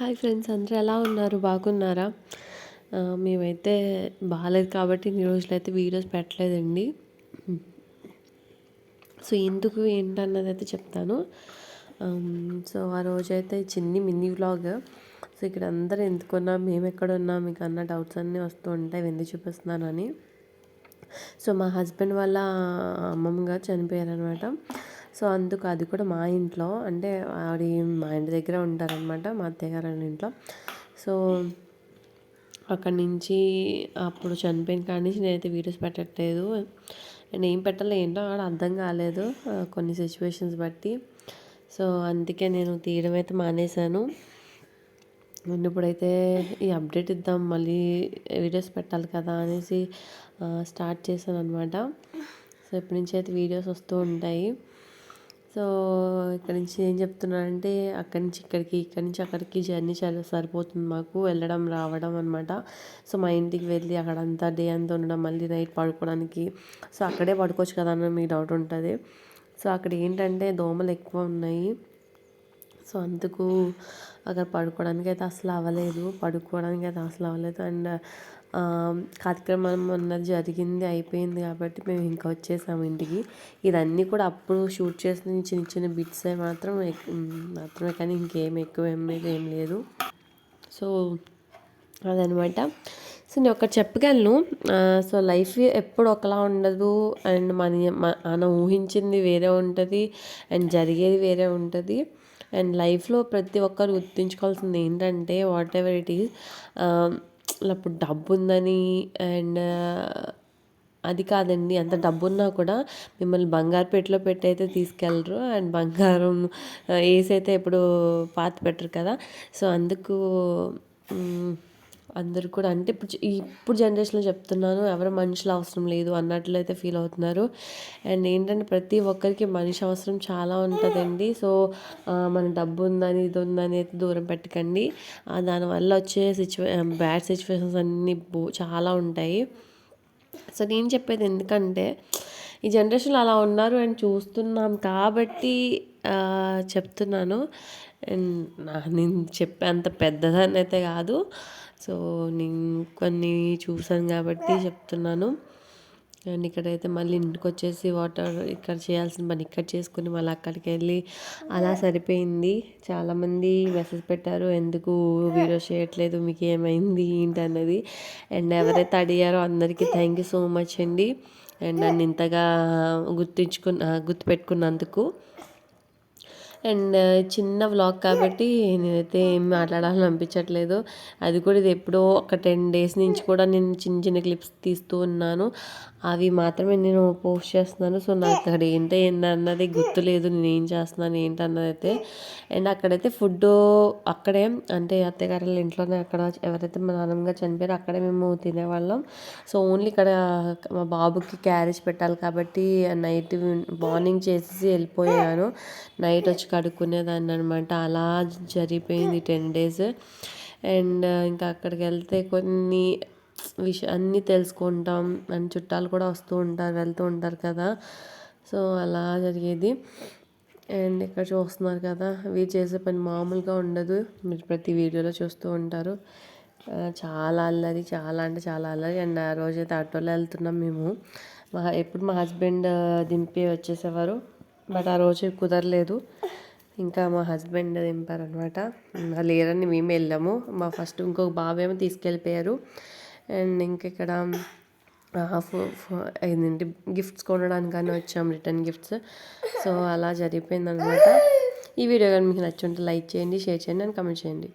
Hi friends అందరూ ఎలా ఉన్నారు? బాగున్నారా? మేమైతే బాగాలేదు కాబట్టి ఇన్ని రోజులు అయితే వీడియోస్ పెట్టలేదండి. సో ఎందుకు ఏంటన్నది అయితే చెప్తాను సో ఆ రోజైతే చిన్ని మినీ వ్లాగ్. సో ఇక్కడ అందరూ ఎందుకున్నా మేము ఎక్కడ ఉన్నాం మీకు అన్న డౌట్స్ అన్నీ వస్తూ ఉంటాయి ఎందుకు చూపిస్తున్నానని. సో మా హస్బెండ్ వాళ్ళ అమ్మమ్మగా చనిపోయారు చనిపోయారనమాట సో అందుకు అది కూడా మా ఇంట్లో అంటే ఆవిడ మా ఇంటి దగ్గర ఉంటారనమాట మా అత్తయ్య గారు ఇంట్లో. సో అక్కడి నుంచి అప్పుడు చనిపోయిన కాడి నుంచి నేనైతే వీడియోస్ పెట్టట్లేదు. నేను ఏం పెట్టాలో ఏంటో ఆడ అర్థం కాలేదు కొన్ని సిచ్యువేషన్స్ బట్టి. సో అందుకే నేను తీయడం అయితే మానేశాను. ఇప్పుడైతే ఈ అప్డేట్ ఇద్దాం మళ్ళీ వీడియోస్ పెట్టాలి కదా అనేసి స్టార్ట్ చేశాను అనమాట సో ఇప్పటి నుంచి అయితే వీడియోస్ వస్తూ ఉంటాయి. సో ఇక్కడ నుంచి ఏం చెప్తున్నానంటే అక్కడి నుంచి ఇక్కడికి ఇక్కడి నుంచి అక్కడికి జర్నీ చాలా సరిపోతుంది మాకు. వెళ్ళడం రావడం అనమాట సో మా ఇంటికి వెళ్ళి అక్కడ అంతా డే అంతా ఉండడం మళ్ళీ నైట్ పడుకోవడానికి. సో అక్కడే పడుకోవచ్చు కదా అని మీకు డౌట్ ఉంటుంది. సో అక్కడ ఏంటంటే దోమలు ఎక్కువ ఉన్నాయి. సో అందుకు అక్కడ పడుకోవడానికి అయితే అసలు అవ్వలేదు. పడుకోవడానికి అయితే అసలు అవ్వలేదు. అండ్ కార్యక్రమం అన్నది జరిగింది అయిపోయింది కాబట్టి మేము ఇంకా వచ్చేసాము ఇంటికి. ఇదన్నీ కూడా అప్పుడు షూట్ చేసిన చిన్న చిన్న బిట్స్ మాత్రం మాత్రమే కానీ ఇంకేం ఎక్కువ ఏం ఏం లేదు. సో అదనమాట సో నేను ఒకటి చెప్పగలను. సో లైఫ్ ఎప్పుడు ఒకలా ఉండదు అండ్ మన మనం ఊహించింది వేరే ఉంటుంది అండ్ జరిగేది వేరే ఉంటుంది. అండ్ లైఫ్లో ప్రతి ఒక్కరు గుర్తుంచుకోవాల్సింది ఏంటంటే వాట్ ఎవర్ ఇట్ ఈస్ అప్పుడు డబ్బు ఉందని అండ్ అది కాదండి. అంత డబ్బు ఉన్నా కూడా మిమ్మల్ని బంగారు పెట్టిలో పెట్టి అయితే తీసుకెళ్ళరు. అండ్ బంగారం వేసి అయితే ఎప్పుడు పాత పెట్టరు కదా. సో అందుకు అందరు కూడా అంటే ఇప్పుడు ఇప్పుడు జనరేషన్లో చెప్తున్నాను ఎవరు మనుషులు అవసరం లేదు అన్నట్లు అయితే ఫీల్ అవుతున్నారు. అండ్ ఏంటంటే ప్రతి ఒక్కరికి మనిషి అవసరం చాలా ఉంటుందండి. సో మన డబ్బు ఉందని ఇది ఉందని అయితే దూరం పెట్టకండి. దానివల్ల వచ్చే సిచ్యువే బ్యాడ్ సిచ్యువేషన్స్ అన్నీ చాలా ఉంటాయి. సో నేను చెప్పేది ఎందుకంటే ఈ జనరేషన్లో అలా ఉన్నారు అండ్ చూస్తున్నాం కాబట్టి చెప్తున్నాను. అండ్ నేను చెప్పే అంత పెద్దదాన్ని అయితే కాదు. సో నేను కొన్ని చూసాను కాబట్టి చెప్తున్నాను. అండ్ ఇక్కడైతే మళ్ళీ ఇంటికి వచ్చేసి వాటర్ ఇక్కడ చేయాల్సిన పని ఇక్కడ చేసుకుని మళ్ళీ అక్కడికి వెళ్ళి అలా సరిపోయింది. చాలామంది మెసేజ్ పెట్టారు ఎందుకు వీడియో చేయట్లేదు? మీకు ఏమైంది? ఏంటి? అన్నది. అండ్ ఎవరైతే అడిగారో అందరికీ థ్యాంక్ యూ సో మచ్ అండి. అండ్ నన్ను ఇంతగా గుర్తించుకున్న గుర్తుపెట్టుకున్నందుకు. అండ్ చిన్న వ్లాగ్ కాబట్టి నేనైతే ఏం మాట్లాడాలని అనిపించట్లేదు. అది కూడా ఇది ఎప్పుడో ఒక టెన్ డేస్ నుంచి కూడా నేను చిన్న చిన్న క్లిప్స్ తీస్తూ ఉన్నాను. అవి మాత్రమే నేను పోస్ట్ చేస్తున్నాను. సో నాకు అక్కడ ఏంటో ఏంటన్నది గుర్తులేదు. నేను ఏం చేస్తున్నాను ఏంటన్నది అయితే అండ్ అక్కడైతే ఫుడ్ అక్కడే అంటే అత్తగారుల ఇంట్లోనే అక్కడ ఎవరైతే మా నాన్నమ్మగా చనిపోయారో అక్కడే మేము తినేవాళ్ళం. సో ఓన్లీ ఇక్కడ మా బాబుకి క్యారేజ్ పెట్టాలి కాబట్టి నైట్ మార్నింగ్ చేసేసి వెళ్ళిపోయాను. నైట్ వచ్చి కడుక్కునేదాన్ని అనమాట అలా జరిగిపోయింది టెన్ డేస్. అండ్ ఇంకా అక్కడికి వెళ్తే కొన్ని విష అన్నీ తెలుసుకుంటాం. అండ్ చుట్టాలు కూడా వస్తూ ఉంటారు వెళ్తూ ఉంటారు కదా. సో అలా జరిగేది. అండ్ ఇక్కడ చూస్తున్నారు కదా వీరు చేసే పని మామూలుగా ఉండదు. మీరు ప్రతి వీడియోలో చూస్తూ ఉంటారు. చాలా అల్లరి చాలా అంటే చాలా అల్లరి. అండ్ ఆ రోజైతే ఆటోలో వెళ్తున్నాం మేము. మా ఎప్పుడు మా హస్బెండ్ దింపి వచ్చేసేవారు. బట్ ఆ రోజు కుదరలేదు. ఇంకా మా హస్బెండ్ దింపారనమాట. లేరని మేము వెళ్ళాము. మా ఫస్ట్ ఇంకొక బాబేమో తీసుకెళ్ళిపోయారు. అండ్ ఇంకెక్కడ ఏంటంటే గిఫ్ట్స్ కొనడానికని వచ్చాం రిటర్న్ గిఫ్ట్స్. సో అలా జరిగిపోయింది అనమాట ఈ వీడియో కానీ మీకు నచ్చుంటే లైక్ చేయండి షేర్ చేయండి అండ్ కమెంట్ చేయండి.